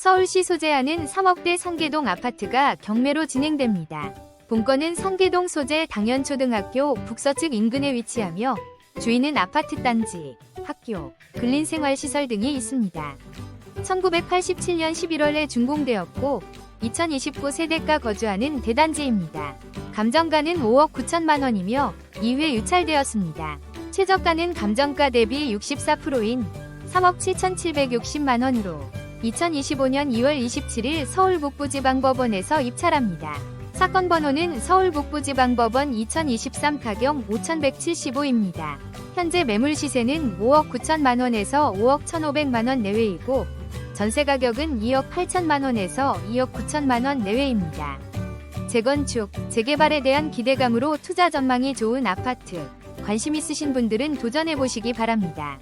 서울시 소재하는 3억대 성계동 아파트가 경매로 진행됩니다. 본건은 성계동 소재 당연초등학교 북서측 인근에 위치하며 주인은 아파트 단지, 학교, 근린생활시설 등이 있습니다. 1987년 11월에 준공되었고 2029 세대가 거주하는 대단지입니다. 감정가는 5억 9천만 원이며 2회 유찰되었습니다. 최저가는 감정가 대비 64%인 3억 7,760만 원으로 2025년 2월 27일 서울 북부지방법원에서 입찰합니다. 사건 번호는 서울 북부지방법원 2023 타경 5175입니다. 현재 매물 시세는 5억 9천만 원에서 5억 1,500만 원 내외이고 전세 가격은 2억 8천만 원에서 2억 9천만 원 내외입니다. 재건축, 재개발에 대한 기대감으로 투자 전망이 좋은 아파트, 관심 있으신 분들은 도전해 보시기 바랍니다.